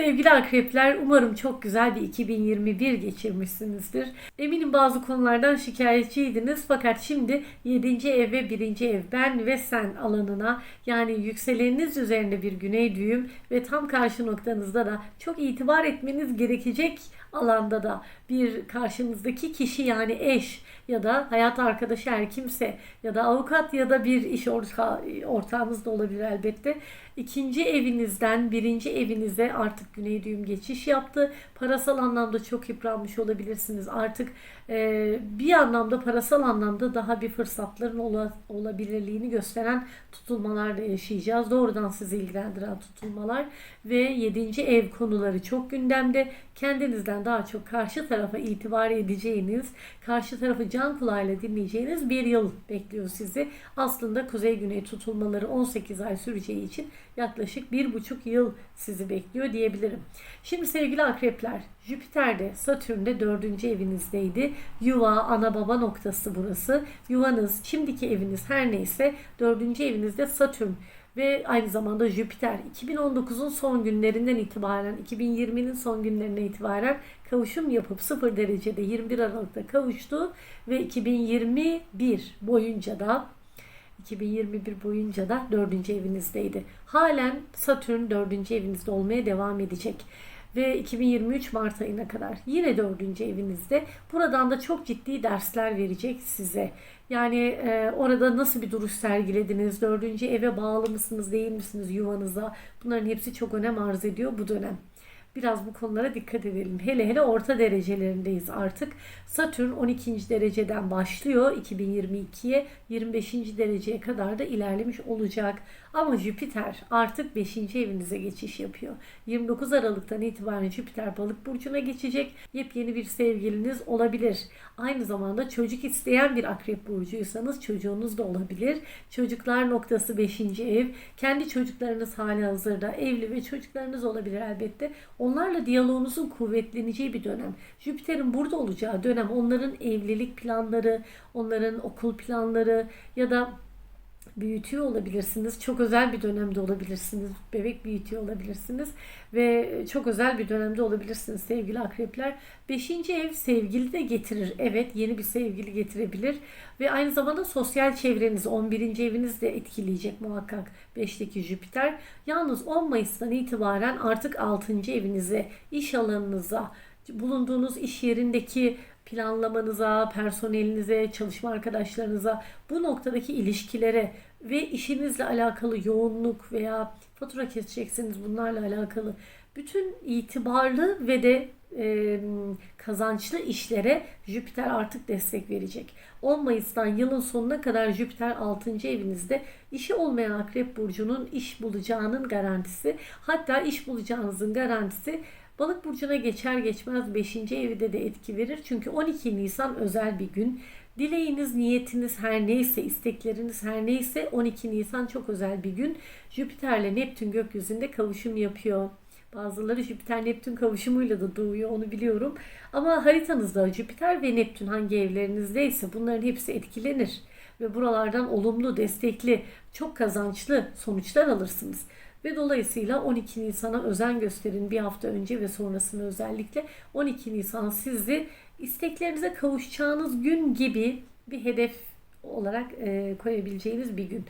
sevgili akrepler. Umarım çok güzel bir 2021 geçirmişsinizdir. Eminim bazı konulardan şikayetçiydiniz fakat şimdi 7. ev ve 1. ev ben ve sen alanına yani yükseleniniz üzerinde bir güney düğüm ve tam karşı noktanızda da çok itibar etmeniz gerekecek alanda da bir karşınızdaki kişi yani eş ya da hayat arkadaşı her kimse ya da avukat ya da bir iş orta, ortağınız da olabilir elbette. İkinci evinizden birinci evinize artık güney düğüm geçiş yaptı. Parasal anlamda çok yıpranmış olabilirsiniz. Artık e, bir anlamda parasal anlamda daha bir fırsatların ola, olabilirliğini gösteren tutulmalar yaşayacağız. Doğrudan sizi ilgilendiren tutulmalar ve yedinci ev konuları çok gündemde. Kendinizden daha çok karşı tarafa itibar edeceğiniz, karşı tarafı can kulağıyla dinleyeceğiniz bir yıl bekliyor sizi. Aslında kuzey güney tutulmaları 18 ay süreceği için yaklaşık bir buçuk yıl sizi bekliyor diyebilirim. Şimdi sevgili akrepler, Jüpiter'de, Satürn'de dördüncü evinizdeydi. Yuva, ana baba noktası burası. Yuvanız, şimdiki eviniz her neyse dördüncü evinizde Satürn ve aynı zamanda Jüpiter 2019'un son günlerinden itibaren 2020'nin son günlerine itibaren kavuşum yapıp 0 derecede 21 Aralık'ta kavuştu ve 2021 boyunca da 2021 boyunca da 4. evinizdeydi. Halen Satürn 4. evinizde olmaya devam edecek ve 2023 Mart ayına kadar yine dördüncü evinizde. Buradan da çok ciddi dersler verecek size. Yani e, orada nasıl bir duruş sergilediniz, dördüncü eve bağlı mısınız, değil misiniz yuvanıza? Bunların hepsi çok önem arz ediyor bu dönem. Biraz bu konulara dikkat edelim. Hele hele orta derecelerindeyiz artık. Satürn 12. dereceden başlıyor 2022'ye 25. dereceye kadar da ilerlemiş olacak. Ama Jüpiter artık 5. evinize geçiş yapıyor. 29 Aralık'tan itibaren Jüpiter balık burcuna geçecek. Yepyeni bir sevgiliniz olabilir. Aynı zamanda çocuk isteyen bir akrep burcuysanız çocuğunuz da olabilir. Çocuklar noktası 5. ev. Kendi çocuklarınız hali hazırda evli ve çocuklarınız olabilir elbette. Onlarla diyaloğunuzun kuvvetleneceği bir dönem. Jüpiter'in burada olacağı dönem onların evlilik planları, onların okul planları ya da büyütüyor olabilirsiniz. Çok özel bir dönemde olabilirsiniz. Bebek büyütüyor olabilirsiniz. Ve çok özel bir dönemde olabilirsiniz sevgili akrepler. Beşinci ev sevgili de getirir. Evet yeni bir sevgili getirebilir. Ve aynı zamanda sosyal çevreniz 11. eviniz de etkileyecek muhakkak 5'teki Jüpiter. Yalnız 10 Mayıs'tan itibaren artık 6. evinize, iş alanınıza, bulunduğunuz iş yerindeki planlamanıza, personelinize, çalışma arkadaşlarınıza, bu noktadaki ilişkilere ve işinizle alakalı yoğunluk veya fatura keseceksiniz bunlarla alakalı bütün itibarlı ve de e, kazançlı işlere Jüpiter artık destek verecek. 10 Mayıs'tan yılın sonuna kadar Jüpiter 6. evinizde işi olmayan Akrep Burcu'nun iş bulacağının garantisi hatta iş bulacağınızın garantisi Balık burcuna geçer geçmez 5. evde de etki verir. Çünkü 12 Nisan özel bir gün. Dileğiniz, niyetiniz her neyse, istekleriniz her neyse 12 Nisan çok özel bir gün. Jüpiter'le Neptün gökyüzünde kavuşum yapıyor. Bazıları Jüpiter Neptün kavuşumuyla da doğuyor onu biliyorum. Ama haritanızda Jüpiter ve Neptün hangi evlerinizdeyse bunların hepsi etkilenir ve buralardan olumlu, destekli, çok kazançlı sonuçlar alırsınız. Ve dolayısıyla 12 Nisan'a özen gösterin bir hafta önce ve sonrasını özellikle 12 Nisan sizi isteklerinize kavuşacağınız gün gibi bir hedef olarak e, koyabileceğiniz bir gün.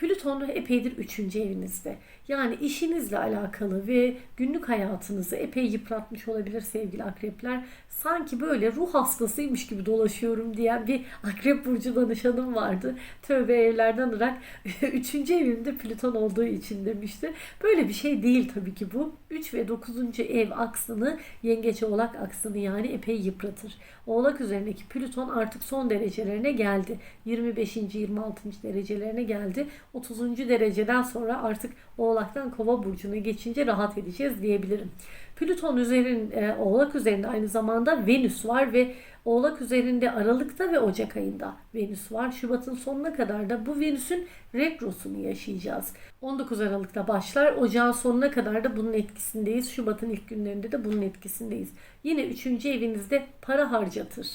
Plüton epeydir 3. evinizde. Yani işinizle alakalı ve günlük hayatınızı epey yıpratmış olabilir sevgili akrepler. Sanki böyle ruh hastasıymış gibi dolaşıyorum diyen bir akrep burcu danışanım vardı. Tövbe evlerden ırak. 3. evimde Plüton olduğu için demişti. Böyle bir şey değil tabii ki bu. 3 ve 9. ev aksını yengeç oğlak aksını yani epey yıpratır. Oğlak üzerindeki Plüton artık son derecelerine geldi. 25. 26. derecelerine geldi. 30. dereceden sonra artık Oğlak'tan Kova burcuna geçince rahat edeceğiz diyebilirim. Plüton üzerin e, Oğlak üzerinde aynı zamanda Venüs var ve Oğlak üzerinde Aralık'ta ve Ocak ayında Venüs var. Şubat'ın sonuna kadar da bu Venüs'ün retrosunu yaşayacağız. 19 Aralık'ta başlar. Ocağın sonuna kadar da bunun etkisindeyiz. Şubat'ın ilk günlerinde de bunun etkisindeyiz. Yine 3. evinizde para harcatır.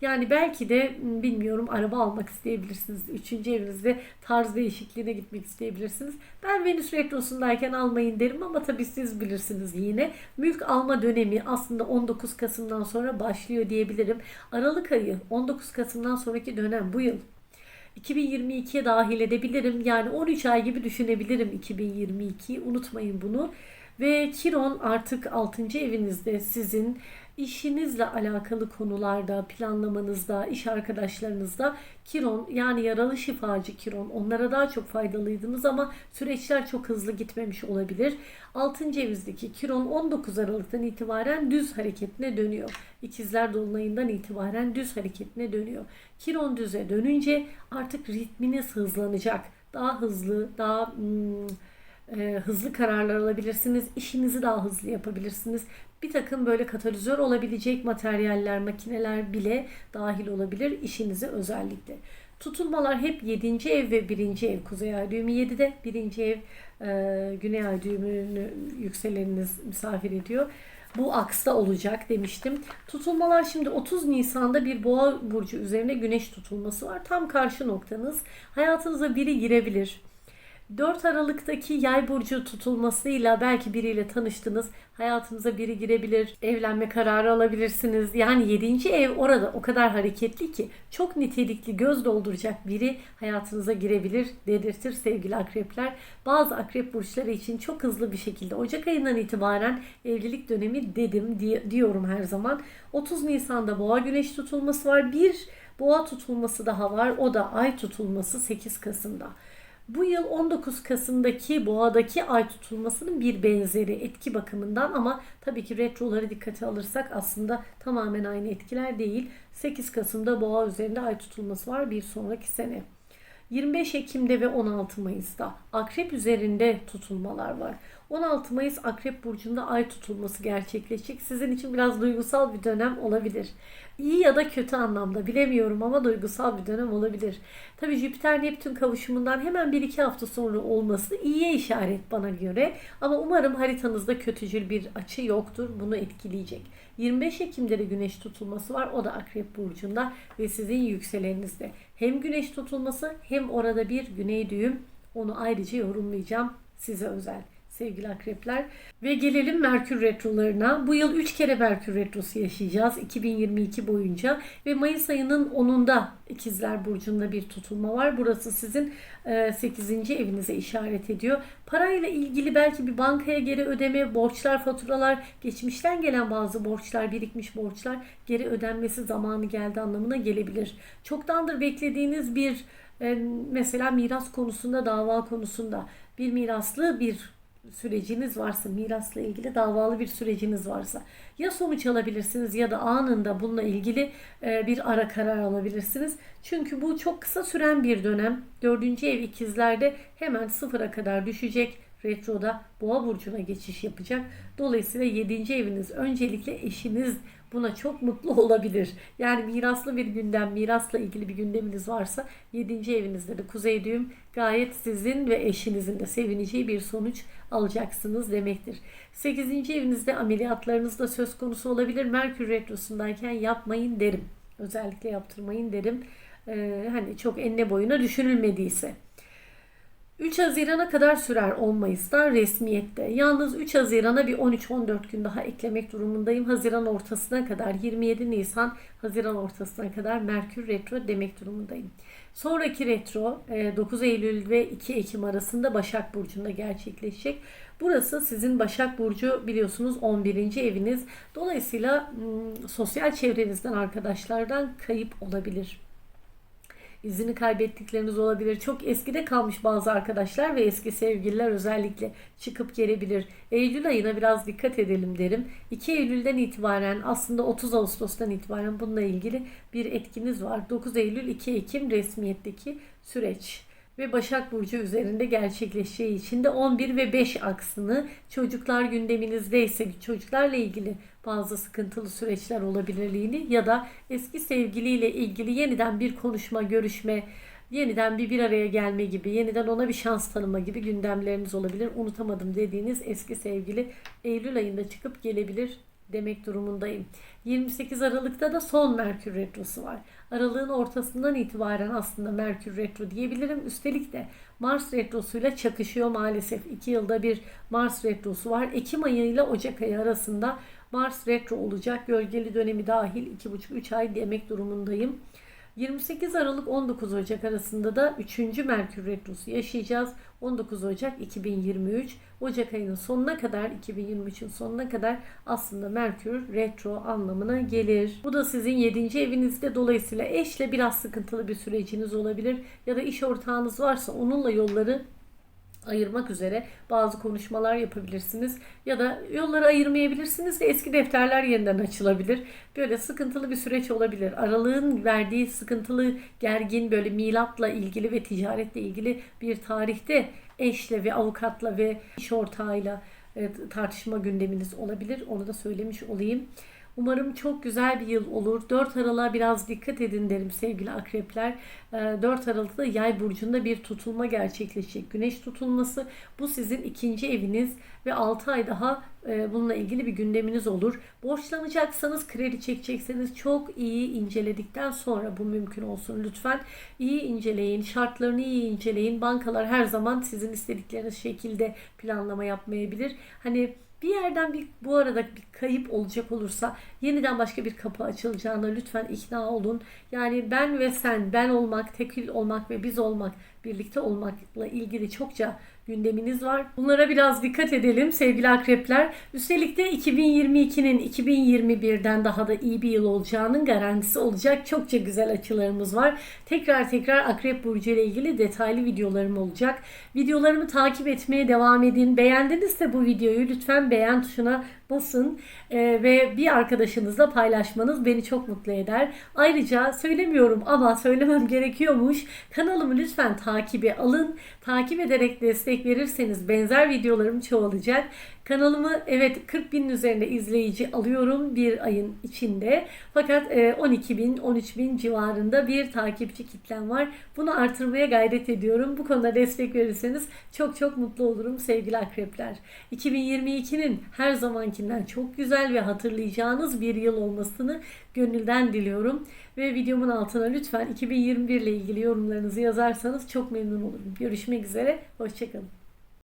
Yani belki de bilmiyorum araba almak isteyebilirsiniz. Üçüncü evinizde tarz değişikliğine gitmek isteyebilirsiniz. Ben Venüs retrosundayken almayın derim ama tabii siz bilirsiniz yine. Mülk alma dönemi aslında 19 Kasım'dan sonra başlıyor diyebilirim. Aralık ayı 19 Kasım'dan sonraki dönem bu yıl 2022'ye dahil edebilirim. Yani 13 ay gibi düşünebilirim 2022'yi. Unutmayın bunu. Ve Kiron artık 6. evinizde sizin işinizle alakalı konularda, planlamanızda, iş arkadaşlarınızda Kiron yani yaralı şifacı Kiron onlara daha çok faydalıydınız ama süreçler çok hızlı gitmemiş olabilir. 6. evinizdeki Kiron 19 Aralık'tan itibaren düz hareketine dönüyor. İkizler Dolunay'ından itibaren düz hareketine dönüyor. Kiron düze dönünce artık ritminiz hızlanacak. Daha hızlı, daha hmm, e, hızlı kararlar alabilirsiniz. İşinizi daha hızlı yapabilirsiniz. Bir takım böyle katalizör olabilecek materyaller, makineler bile dahil olabilir işinize özellikle. Tutulmalar hep 7. ev ve 1. ev. Kuzey ay düğümü 7'de, 1. ev e, güney ay düğümünü yükseleniniz misafir ediyor. Bu aksta olacak demiştim. Tutulmalar şimdi 30 Nisan'da bir boğa burcu üzerine güneş tutulması var. Tam karşı noktanız. Hayatınıza biri girebilir. 4 Aralık'taki yay burcu tutulmasıyla belki biriyle tanıştınız. Hayatınıza biri girebilir. Evlenme kararı alabilirsiniz. Yani 7. ev orada o kadar hareketli ki çok nitelikli göz dolduracak biri hayatınıza girebilir dedirtir sevgili akrepler. Bazı akrep burçları için çok hızlı bir şekilde Ocak ayından itibaren evlilik dönemi dedim diyorum her zaman. 30 Nisan'da boğa güneş tutulması var. Bir boğa tutulması daha var. O da ay tutulması 8 Kasım'da. Bu yıl 19 Kasım'daki boğadaki ay tutulmasının bir benzeri etki bakımından ama tabii ki retroları dikkate alırsak aslında tamamen aynı etkiler değil. 8 Kasım'da boğa üzerinde ay tutulması var bir sonraki sene. 25 Ekim'de ve 16 Mayıs'ta Akrep üzerinde tutulmalar var. 16 Mayıs Akrep Burcu'nda ay tutulması gerçekleşecek. Sizin için biraz duygusal bir dönem olabilir. İyi ya da kötü anlamda bilemiyorum ama duygusal bir dönem olabilir. Tabii Jüpiter-Neptün kavuşumundan hemen 1-2 hafta sonra olması iyiye işaret bana göre. Ama umarım haritanızda kötücül bir açı yoktur. Bunu etkileyecek. 25 Ekim'de de güneş tutulması var. O da Akrep Burcu'nda ve sizin yükseleninizde. Hem güneş tutulması hem orada bir güney düğüm. Onu ayrıca yorumlayacağım size özel sevgili akrepler. Ve gelelim Merkür Retrolarına. Bu yıl 3 kere Merkür Retrosu yaşayacağız 2022 boyunca. Ve Mayıs ayının 10'unda İkizler Burcu'nda bir tutulma var. Burası sizin 8. evinize işaret ediyor. Parayla ilgili belki bir bankaya geri ödeme, borçlar, faturalar, geçmişten gelen bazı borçlar, birikmiş borçlar geri ödenmesi zamanı geldi anlamına gelebilir. Çoktandır beklediğiniz bir mesela miras konusunda, dava konusunda bir miraslı bir süreciniz varsa, mirasla ilgili davalı bir süreciniz varsa ya sonuç alabilirsiniz ya da anında bununla ilgili bir ara karar alabilirsiniz. Çünkü bu çok kısa süren bir dönem. Dördüncü ev ikizlerde hemen sıfıra kadar düşecek. Retroda boğa burcuna geçiş yapacak. Dolayısıyla 7. eviniz öncelikle eşiniz buna çok mutlu olabilir. Yani miraslı bir gündem, mirasla ilgili bir gündeminiz varsa 7. evinizde de kuzey düğüm gayet sizin ve eşinizin de sevineceği bir sonuç alacaksınız demektir. 8. evinizde ameliyatlarınız da söz konusu olabilir. Merkür retrosundayken yapmayın derim. Özellikle yaptırmayın derim. Ee, hani çok enine boyuna düşünülmediyse. 3 Haziran'a kadar sürer 10 Mayıs'ta resmiyette. Yalnız 3 Haziran'a bir 13-14 gün daha eklemek durumundayım. Haziran ortasına kadar 27 Nisan Haziran ortasına kadar Merkür retro demek durumundayım. Sonraki retro 9 Eylül ve 2 Ekim arasında Başak Burcu'nda gerçekleşecek. Burası sizin Başak Burcu biliyorsunuz 11. eviniz. Dolayısıyla sosyal çevrenizden arkadaşlardan kayıp olabilir izini kaybettikleriniz olabilir. Çok eskide kalmış bazı arkadaşlar ve eski sevgililer özellikle çıkıp gelebilir. Eylül ayına biraz dikkat edelim derim. 2 Eylül'den itibaren aslında 30 Ağustos'tan itibaren bununla ilgili bir etkiniz var. 9 Eylül 2 Ekim resmiyetteki süreç. Ve Başak Burcu üzerinde gerçekleşeceği için de 11 ve 5 aksını çocuklar gündeminizdeyse çocuklarla ilgili bazı sıkıntılı süreçler olabilirliğini ya da eski sevgiliyle ilgili yeniden bir konuşma, görüşme, yeniden bir bir araya gelme gibi, yeniden ona bir şans tanıma gibi gündemleriniz olabilir. Unutamadım dediğiniz eski sevgili Eylül ayında çıkıp gelebilir demek durumundayım. 28 Aralık'ta da son Merkür Retrosu var. Aralığın ortasından itibaren aslında Merkür Retro diyebilirim. Üstelik de Mars Retrosu'yla çakışıyor maalesef. 2 yılda bir Mars Retrosu var. Ekim ayı ile Ocak ayı arasında Mars Retro olacak. Gölgeli dönemi dahil 2,5-3 ay demek durumundayım. 28 Aralık 19 Ocak arasında da 3. Merkür Retrosu yaşayacağız. 19 Ocak 2023 Ocak ayının sonuna kadar 2023'ün sonuna kadar aslında Merkür Retro anlamına gelir. Bu da sizin 7. evinizde dolayısıyla eşle biraz sıkıntılı bir süreciniz olabilir ya da iş ortağınız varsa onunla yolları ayırmak üzere bazı konuşmalar yapabilirsiniz ya da yolları ayırmayabilirsiniz ve eski defterler yeniden açılabilir. Böyle sıkıntılı bir süreç olabilir. Aralığın verdiği sıkıntılı, gergin böyle milatla ilgili ve ticaretle ilgili bir tarihte eşle ve avukatla ve iş ortağıyla e, tartışma gündeminiz olabilir. Onu da söylemiş olayım. Umarım çok güzel bir yıl olur. 4 Aralık'a biraz dikkat edin derim sevgili akrepler. 4 Aralık'ta yay burcunda bir tutulma gerçekleşecek. Güneş tutulması bu sizin ikinci eviniz ve 6 ay daha e, bununla ilgili bir gündeminiz olur. Borçlanacaksanız, kredi çekecekseniz çok iyi inceledikten sonra bu mümkün olsun. Lütfen iyi inceleyin, şartlarını iyi inceleyin. Bankalar her zaman sizin istedikleriniz şekilde planlama yapmayabilir. Hani bir yerden bir bu arada bir kayıp olacak olursa yeniden başka bir kapı açılacağına lütfen ikna olun. Yani ben ve sen, ben olmak, tekil olmak ve biz olmak, birlikte olmakla ilgili çokça gündeminiz var. Bunlara biraz dikkat edelim sevgili akrepler. Üstelik de 2022'nin 2021'den daha da iyi bir yıl olacağının garantisi olacak. Çokça güzel açılarımız var. Tekrar tekrar akrep burcu ile ilgili detaylı videolarım olacak. Videolarımı takip etmeye devam edin. Beğendinizse bu videoyu lütfen beğen tuşuna basın e, ve bir arkadaşınızla paylaşmanız beni çok mutlu eder. Ayrıca söylemiyorum ama söylemem gerekiyormuş. Kanalımı lütfen takibe alın. Takip ederek destek verirseniz benzer videolarım çoğalacak. Kanalımı evet 40 binin üzerinde izleyici alıyorum bir ayın içinde. Fakat 12 bin 13 bin civarında bir takipçi kitlem var. Bunu artırmaya gayret ediyorum. Bu konuda destek verirseniz çok çok mutlu olurum sevgili akrepler. 2022'nin her zamankinden çok güzel ve hatırlayacağınız bir yıl olmasını gönülden diliyorum. Ve videomun altına lütfen 2021 ile ilgili yorumlarınızı yazarsanız çok memnun olurum. Görüşmek üzere. Hoşçakalın.